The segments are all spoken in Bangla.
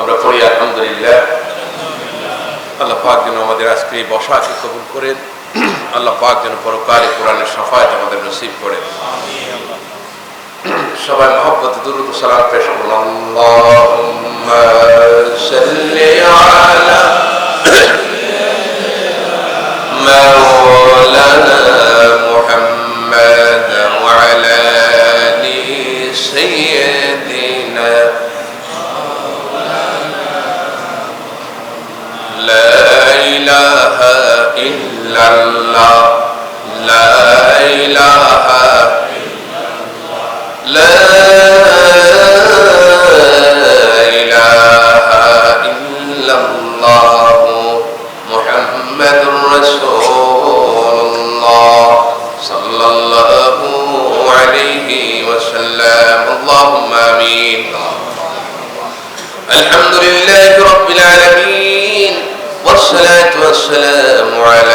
আমরা পড়ি আলহামদুলিল্লাহ আল্লাহ পাক যেন আমাদের আজকে এই বসাকে কবুল করেন আল্লাহ পাক যেন পরকালে কোরআনের সাফায়াত আমাদের নসিব করেন সবাই মহব্বত দুরুদ ও সালাম পেশ করুন আল্লাহুম্মা সাল্লি আলা مولانا محمد وعلى آل سيدنا لا إله إلا الله محمد رسول الله صلى الله عليه وسلم اللهم آمين الحمد لله رب العالمين والصلاة والسلام Alright.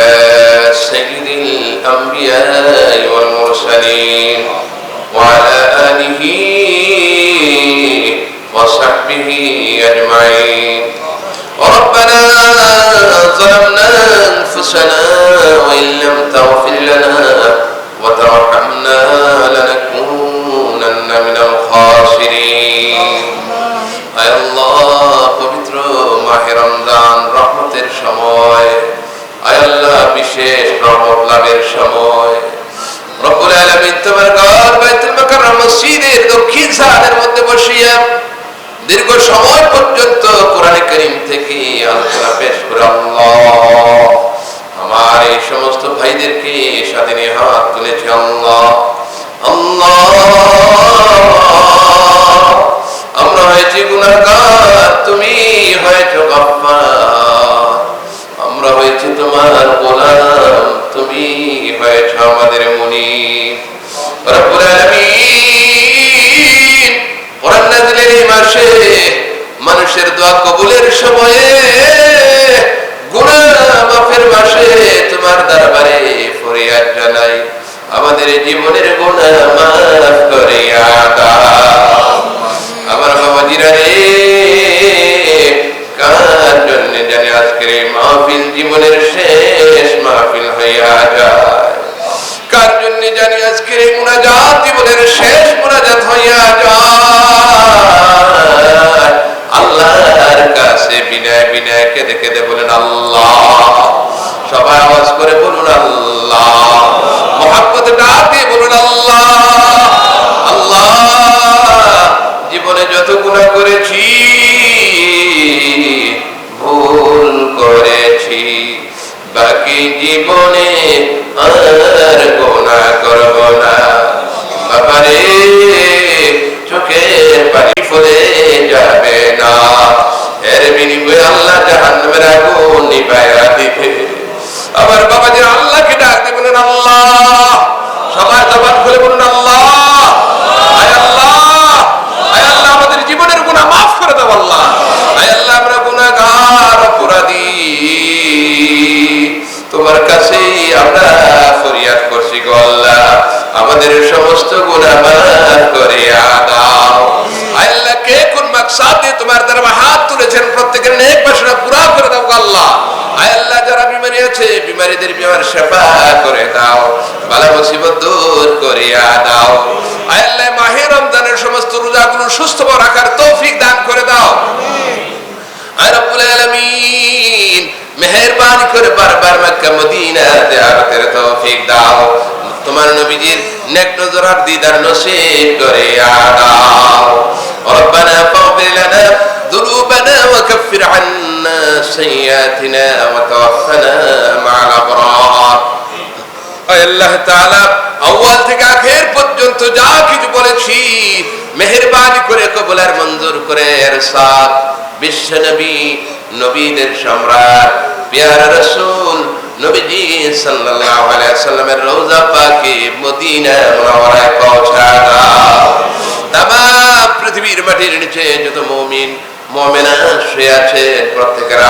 লাভের সময়। দক্ষিণ সাদের মধ্যে বসিয়া দীর্ঘ সময় পর্যন্ত কোরআনে করিম থেকে আলোচনা পেশ আমার এই সমস্ত ভাইদেরকে সাথে হাত তুলেছে আল্লাহ। আল্লাহ। আমরা হয়েছি গুণাগার তুমি হয়েছ গফফার। আমরা হয়েছি তোমার দোয়া কবুলের সময়ে গুণা মাফের মাসে তোমার দরবারে ফরিয়াদ জানাই। আমাদের জীবনের গুণা মাফ তোমার কাছে আমরা ফরিয়াদ করছি আমাদের সমস্ত গুনাহ মাফ করে আল্লাহ, কে কোন তোমার হাত তুলেছেন? প্রত্যেকের নেক বাসনা পুরা করে দাও আল্লাহ। যারা আছে, বিমারিদের বিমার সেবা করে দাও। বালা মুসিবত দূর আল্লাহ, মাহে রমজানের সমস্ত রোজাগুলো সুস্থ রাখার তৌফিক দান করে দাও। মেহেরবানি করে বারবার মক্কা মদিনা জিয়ারতের তৌফিক দাও তোমার নবীজির নেক নজর আর দিদার নসিব করে দাও ربنا فاغفر لنا ذنوبنا وكفر عنا سيئاتنا وتوفنا مع الأبرار আয় আল্লাহ তাআলা আউয়াল থেকে আখের পর্যন্ত যা কিছু বলেছি মেহেরবানি করে কবুল আর মঞ্জুর করে এরশাদ বিশ্ব নবী নবীদের সম্রাট প্রত্যেকের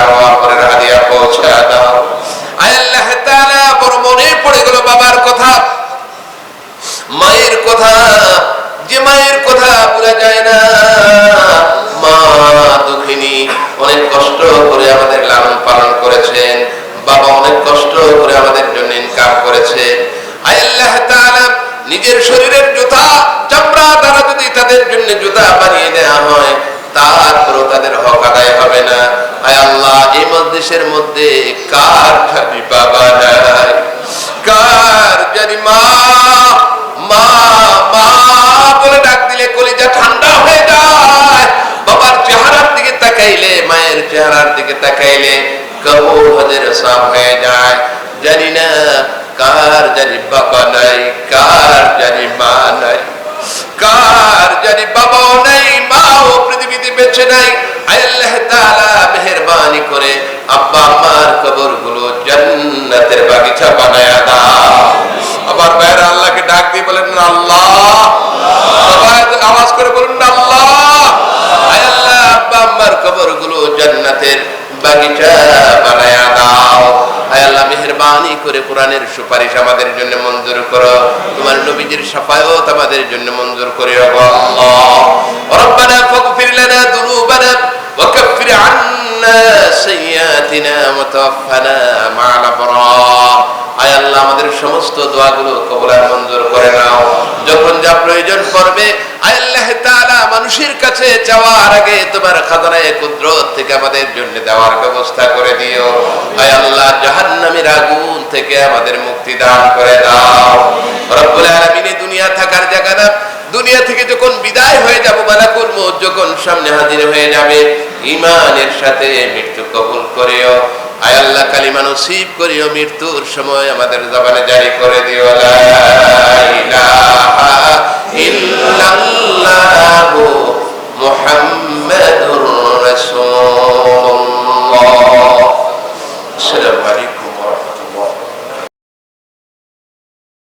আয় মনে পড়ে গেল বাবার কথা। মায়ের কথা, যে মায়ের কথা ভুলা যায় না। দুঃখিনী কষ্ট করে আমাদের লালন পালন করেছেন, বাবা অনেক কষ্ট করে আমাদের জন্য ইনকাম করেছে আল্লাহ তাআলা, নিজের শরীরের জুতা, চামড়া দ্বারা যদি তাদের জন্য জুতা বানিয়ে দেওয়া হয়, তারপরও তাদের হক আদায় হবে না। আয় আল্লাহ, এই মজলিসের মধ্যে কার বাবা নাই কার জানি বাবা নাই, কার জানি মা নাই, কার জানি বাবাও নাই, মাও পৃথিবীতে বেঁচে নাই। আল্লাহ তাআলা মেহেরবানি করে আব্বা আম্মার কবরগুলো জান্নাতের বাগিচা বানায়া আবার বাইরে আল্লাহকে ডাক দিয়ে বলেন, আল্লাহ। সবাই আওয়াজ করে বলুন, আল্লাহ। আয় আল্লাহ আব্বা আম্মার কবরগুলো জান্নাতের বাগিচা কোরবানি করে কোরআনের সুপারিশ আমাদের জন্য মঞ্জুর করো। তোমার নবীজির সাফায়ত আমাদের জন্য মঞ্জুর করে রব্বানা ফাগফির লানা দুরুবানা ওয়া আন্না সাইয়্যাতিনা মা আমাদের সমস্ত দোয়াগুলো কবুল আর মঞ্জুর করে নাও। যখন যা প্রয়োজন পড়বে, আল্লাহ তাআলা মানুষের কাছে যাওয়ার আগে তোমার খাজানায়ে কুদরত থেকে আমাদের জন্য দেওয়ার ব্যবস্থা করে দিও। আয় আল্লাহ, জাহান্নামের আগুন থেকে আমাদের মুক্তি দান করে দাও। রব্বুল আলামিন দুনিয়া থাকার জায়গা না। দুনিয়া থেকে যখন বিদায় হয়ে যাব, মালাকুল মউত যখন সামনে হাজির হয়ে যাবে ইমানের সাথে মৃত্যু কবুল করিও। আয় আল্লাহ কালিমা নসিব করিও মৃত্যুর সময় আমাদের জবানে জারি করে দিও লা